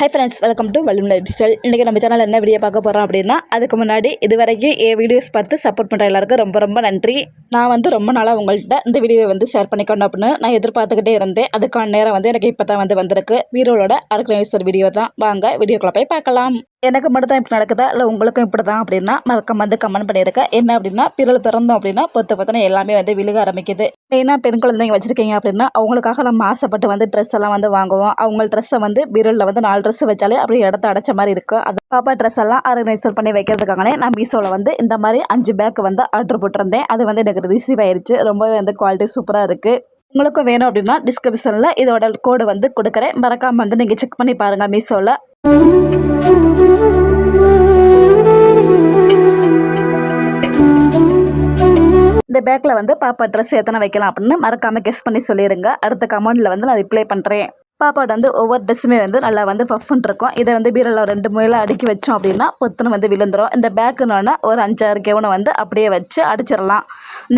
High friends welcome to வல்லும் life style இன்றைக்கி நம்ம சேனல் என்ன வீடியோ பார்க்க போகிறோம் அப்படின்னா அதுக்கு முன்னாடி இது வரைக்கும் என் வீடியோஸ் பார்த்து சப்போர்ட் பண்ணுற எல்லாருக்கும் ரொம்ப ரொம்ப நன்றி. நான் வந்து ரொம்ப நாளாக உங்கள்கிட்ட இந்த வீடியோவை வந்து ஷேர் பண்ணிக்கணும் அப்படின்னு நான் எதிர்பார்த்துக்கிட்டே இருந்தேன். அதுக்கான நேரம் வந்து எனக்கு இப்போ தான் வந்து வந்திருக்கு. வீரோட ஆர்கனைசர் வீடியோ தான். வாங்க வீடியோக்குள்ளே போய் பார்க்கலாம். எனக்கு மட்டும் தான் இப்படி நடக்குதா? இல்லை உங்களுக்கும் இப்படி தான் அப்படின்னா மறக்காம வந்து கமெண்ட் பண்ணியிருக்கேன் என்ன அப்படின்னா பிறல் பிறந்தோம் அப்படின்னா பொத்து பொத்தனை எல்லாமே வந்து விழுக ஆரம்பிக்குது. மெயினாக பெண் குழந்தைங்க வச்சுருக்கீங்க அப்படின்னா அவங்களுக்காக நம்ம ஆசைப்பட்டு வந்து ட்ரெஸ் எல்லாம் வந்து வாங்குவோம். அவங்க ட்ரெஸ்ஸை வந்து பிறலில் வந்து நாலு ட்ரெஸ் வச்சாலே அப்படியே இடத்த அடைச்ச மாதிரி இருக்கும் அது பாப்பா ட்ரெஸ் எல்லாம் ஆர்கனைசர் பண்ணி வைக்கிறதுக்காகனே நான் மீஷோவில் வந்து இந்த மாதிரி அஞ்சு பேக் வந்து ஆர்டர் போட்டிருந்தேன். அது வந்து எனக்கு ரிசீவ் ஆயிடுச்சு ரொம்பவே வந்து குவாலிட்டி சூப்பராக இருக்குது உங்களுக்கும் வேணும் அப்படின்னா டிஸ்கிரிப்ஷனில் இதோட கோடு வந்து கொடுக்குறேன். மறக்காமல் வந்து நீங்கள் செக் பண்ணி பாருங்கள் மீஷோவில் இந்த பேக்கில் வந்து பாப்பா ட்ரெஸ் எத்தனை வைக்கலாம் அப்படின்னு மறக்காமல் கெஸ் பண்ணி சொல்லிடுங்க அடுத்த கமெண்டில் வந்து நான் ரிப்ளை பண்ணுறேன் பாப்பாட்ட வந்து ஒவ்வொரு ட்ரெஸ்ஸுமே வந்து நல்லா வந்து பஃப்னு இருக்கும். இதை வந்து பீரோவில் ரெண்டு முறையில் அடுக்கி வச்சோம் அப்படின்னா பொத்துன்னு வந்து விழுந்துரும். இந்த பேக்குன்னு ஒரு அஞ்சாறு கெவுனை வந்து அப்படியே வச்சு அடிச்சிடலாம்.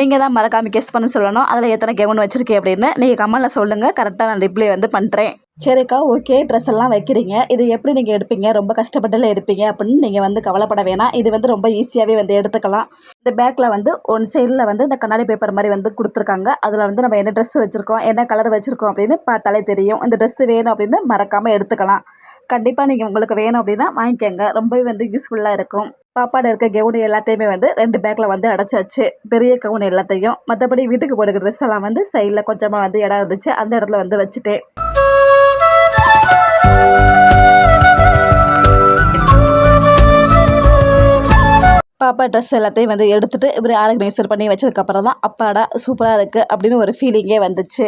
நீங்கள் தான் மறக்காமல் கெஸ் பண்ண சொல்லணும். அதில் எத்தனை கெவுன் வச்சுருக்கேன் அப்படின்னு நீங்கள் கமெண்டில் சொல்லுங்கள் கரெக்டாக நான் ரிப்ளை வந்து பண்ணுறேன் சரிக்கா ஓகே ட்ரெஸ் எல்லாம் வைக்கிறீங்க. இது எப்படி நீங்கள் எடுப்பீங்க? ரொம்ப கஷ்டப்பட்டுல எடுப்பீங்க அப்படின்னு நீங்கள் வந்து கவலைப்பட வேணாம். இது வந்து ரொம்ப ஈஸியாகவே வந்து எடுத்துக்கலாம். இந்த பேக்கில் வந்து ஒன் சைடில் வந்து இந்த கண்ணாடி பேப்பர் மாதிரி வந்து கொடுத்துருக்காங்க. அதில் வந்து நம்ம என்ன ட்ரெஸ் வச்சுருக்கோம் என்ன கலர் வச்சுருக்கோம் அப்படின்னு பார்த்தாலே தெரியும். இந்த ட்ரெஸ்ஸு வேணும் அப்படின்னு மறக்காமல் எடுத்துக்கலாம். கண்டிப்பாக நீங்கள் உங்களுக்கு வேணும் அப்படின்னா வாங்கிக்கோங்க. ரொம்பவே வந்து யூஸ்ஃபுல்லாக இருக்கும். பாப்பாடு இருக்க கவுனு எல்லாத்தையுமே வந்து ரெண்டு பேக்கில் வந்து அடைச்சாச்சு. பெரிய கவுன் எல்லாத்தையும். மற்றபடி வீட்டுக்கு போடுற ட்ரெஸ் எல்லாம் வந்து சைடில் கொஞ்சமாக வந்து இடம் இருந்துச்சு. அந்த இடத்துல வந்து வச்சுட்டேன். பாப்பா ட்ரெஸ் எல்லாத்தையும் வந்து எடுத்துட்டு இப்படி ஆர்கனைசர் பண்ணி வச்சதுக்கப்புறம் தான் அப்பாடா சூப்பராக இருக்குது அப்படின்னு ஒரு ஃபீலிங்கே வந்துச்சு.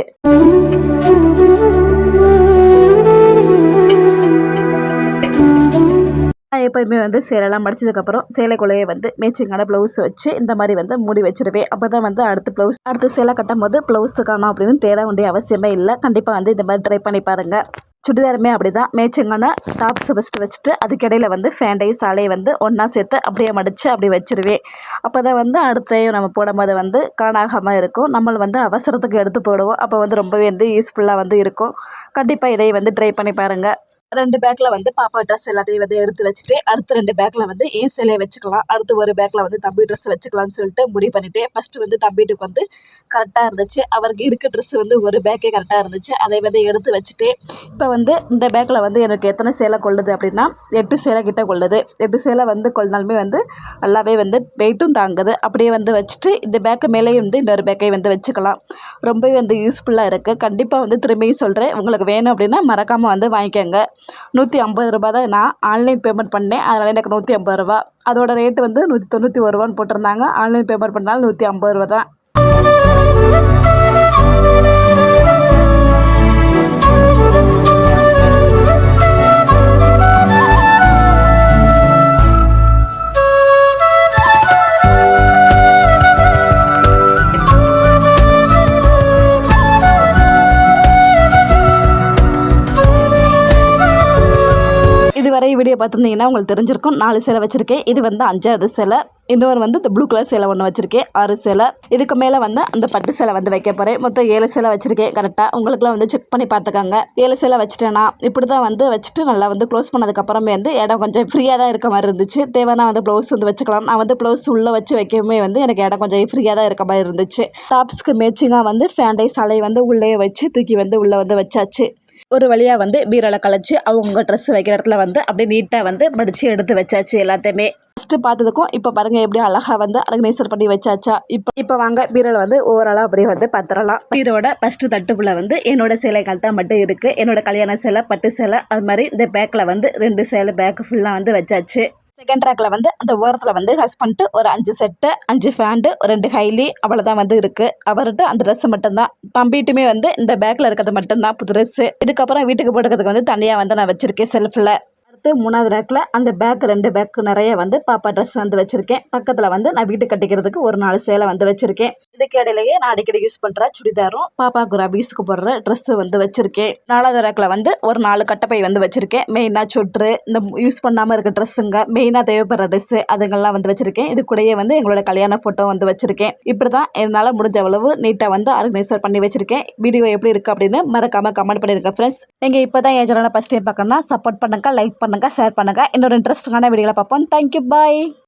நான் எப்போயுமே வந்து சேலைலாம் மடிச்சதுக்கப்புறம் சேலைக்குள்ளேயே வந்து மேட்சிங்கான ப்ளவுஸ் வச்சு இந்த மாதிரி வந்து மூடி வச்சிருவேன். அப்போ தான் வந்து அடுத்த ப்ளவுஸ் அடுத்து சேலை கட்டும் போது ப்ளவுஸு காணும் அப்படின்னு தேட வேண்டிய அவசியமே இல்லை. கண்டிப்பாக வந்து இந்த மாதிரி ட்ரை பண்ணி பாருங்கள் சுடிதாருமே அப்படி தான் மேட்சிங்கான டாப்ஸ் ஃபஸ்ட்டு வச்சுட்டு அதுக்கிடையில் வந்து ஃபேண்டை சாலையை வந்து ஒன்றா சேர்த்து அப்படியே மடித்து அப்படி வச்சிருவேன். அப்போ தான் வந்து அடுத்த நம்ம போடும்போது வந்து காணாகாமல் இருக்கும். நம்ம வந்து அவசரத்துக்கு எடுத்து போடுவோம். அப்போ வந்து ரொம்பவே வந்து யூஸ்ஃபுல்லாக வந்து இருக்கும். கண்டிப்பாக இதை வந்து ட்ரை பண்ணி பாருங்கள் ரெண்டு பேக்கில் வந்து பாப்பா ட்ரெஸ் எல்லாத்தையும் வந்து எடுத்து வச்சுட்டு அடுத்த ரெண்டு பேக்கில் வந்து ஏன் சிலையை வச்சுக்கலாம்? அடுத்து ஒரு பேக்கில் வந்து தம்பி ட்ரெஸ் வச்சுக்கலாம்னு சொல்லிட்டு முடிவு பண்ணிவிட்டு ஃபஸ்ட்டு வந்து தம்பிட்டுக்கு வந்து கரெக்டாக இருந்துச்சு. அவருக்கு இருக்க ட்ரெஸ் வந்து ஒரு பேக்கே கரெக்டாக இருந்துச்சு. அதை வந்து எடுத்து வச்சுட்டு இப்போ வந்து இந்த பேக்கில் வந்து எனக்கு எத்தனை சேலை கொள்ளுது அப்படின்னா எட்டு சேலை கிட்ட கொள்ளுது. எட்டு சேலை வந்து கொள்ளினாலுமே வந்து நல்லாவே வந்து வெயிட்டும் தாங்குது. அப்படியே வந்து வச்சுட்டு இந்த பேக்கு மேலேயும் வந்து இன்னொரு பேக்கை வந்து வச்சுக்கலாம். ரொம்பவே வந்து யூஸ்ஃபுல்லாக இருக்குது கண்டிப்பாக வந்து திரும்பியும் சொல்கிறேன் உங்களுக்கு வேணும் அப்படின்னா மறக்காமல் வந்து வாங்கிக்கோங்க. நூற்றி ஐம்பது ரூபா தான் நான் ஆன்லைன் பேமெண்ட் பண்ணேன். அதனால் எனக்கு நூற்றி ஐம்பது ரூபா அதோட ரேட்டு வந்து நூற்றி தொண்ணூற்றி ஒரு ரூபான்னு போட்டிருந்தாங்க. ஆன்லைன் பேமெண்ட் பண்ணாலும் நூற்றி ஐம்பது ரூபா தான். வரை வீடியோ பார்த்துருந்தீங்கன்னா உங்களுக்கு தெரிஞ்சிருக்கும். நாலு சிலை வச்சுருக்கேன். இது வந்து அஞ்சாவது சிலை. இன்னொரு வந்து இந்த ப்ளூ கலர் சேலை ஒன்று வச்சுருக்கேன். ஆறு சிலை. இதுக்கு மேலே வந்து அந்த பட்டு சிலை வந்து வைக்க போகிறேன் மொத்தம் ஏழு சிலை வச்சுருக்கேன். கரெக்டாக உங்களுக்குலாம் வந்து செக் பண்ணி பார்த்துக்கோங்க. ஏழு சிலை வச்சுட்டேன்னா இப்படி தான் வந்து வச்சுட்டு நல்லா வந்து க்ளோஸ் பண்ணதுக்கப்புறமே வந்து இடம் கொஞ்சம் ஃப்ரீயாக தான் இருக்க மாதிரி இருந்துச்சு. தேவைன்னா வந்து ப்ளவுஸ் வந்து வச்சுக்கலாம். நான் வந்து ப்ளவுஸ் உள்ளே வச்சு வைக்கவுமே வந்து எனக்கு இடம் கொஞ்சம் ஃப்ரீயாக தான் இருக்க மாதிரி இருந்துச்சு. டாப்ஸ்க்கு மேட்சிங்காக வந்து ஃபேண்டை சாலை வந்து உள்ளே வச்சு தூக்கி வந்து உள்ளே வந்து வச்சாச்சு. ஒரு வழியாக வந்து பீரோவில் கழிச்சு அவங்க ட்ரெஸ் வைக்கிற இடத்துல வந்து அப்படியே நீட்டாக வந்து மடித்து எடுத்து வச்சாச்சு எல்லாத்தையுமே. ஃபஸ்ட்டு பார்த்ததுக்கும் இப்போ பாருங்கள் எப்படி அழகாக வந்து ஆர்கனைசர் பண்ணி வச்சாச்சா. இப்போ இப்போ வாங்க பீரோவில் வந்து ஓவராலாக அப்படியே வந்து பத்திரலாம். பீரோட ஃபஸ்ட்டு தட்டுக்குள்ளே வந்து என்னோட சேலைகள் தான் மட்டும் இருக்குது என்னோட கல்யாண சேலை பட்டு சேலை அது மாதிரி இந்த பேக்கில் வந்து ரெண்டு சேலை பேக்கு ஃபுல்லாக வந்து வச்சாச்சு. செகண்ட் ரேக்கில் வந்து அந்த ஓரத்தில் வந்து ஹஸ்பண்ட்டு ஒரு அஞ்சு செட்டு அஞ்சு ஃபேண்டு ஒரு ரெண்டு ஹைலி அவ்வளோதான் வந்து இருக்குது அவர்கிட்ட அந்த ட்ரெஸ்ஸு மட்டும்தான். தம்பிட்டுமே வந்து இந்த பேக்கில் இருக்கிறது மட்டும்தான் புது ட்ரெஸ்ஸு இதுக்கப்புறம் வீட்டுக்கு போட்டுக்கிறதுக்கு வந்து தனியாக வந்து நான் வச்சுருக்கேன் செல்ஃபில் அடுத்து மூணாவது ரேக்கில் அந்த பேக் ரெண்டு பேக்கு நிறைய வந்து பாப்பா ட்ரெஸ் வந்து வச்சுருக்கேன். பக்கத்தில் வந்து நான் வீட்டு கட்டிக்கிறதுக்கு ஒரு நாலு சேலை வந்து வச்சுருக்கேன். இதுக்கு இடையிலேயே நான் அடிக்கடி யூஸ் பண்ணுற சுடிதாரும் பாப்பாவுக்கு ஒரு போடுற ட்ரெஸ்ஸு வந்து வச்சுருக்கேன். நாலாவது ரேக்கில் வந்து ஒரு நாலு கட்டப்பை வந்து வச்சுருக்கேன். மெயினாக சொட்ரு இந்த யூஸ் பண்ணாமல் இருக்க ட்ரெஸ்ஸுங்க மெயினாக தேவைப்படுற ட்ரெஸ்ஸு அதுங்கெல்லாம் வந்து வச்சுருக்கேன். இது கூடயே வந்து எங்களோட கல்யாண ஃபோட்டோ வந்து வச்சுருக்கேன். இப்படி தான் என்னால் முடிஞ்ச அளவு நீட்டாக வந்து ஆர்கனைசர் பண்ணி வச்சுருக்கேன். வீடியோ எப்படி இருக்குது அப்படின்னு மறக்காமல் கமெண்ட் பண்ணிருங்க ஃப்ரெண்ட்ஸ் நீங்கள் இப்போ தான் என் சேனலை ஃபஸ்ட் டைம் பார்க்கணும்னா சப்போர்ட் பண்ணுங்கள் லைக் பண்ணுங்கள் ஷேர் பண்ணுங்கள் இன்னொரு இன்ட்ரெஸ்டிங்கான வீடியோவில் பார்ப்போம். Thank you bye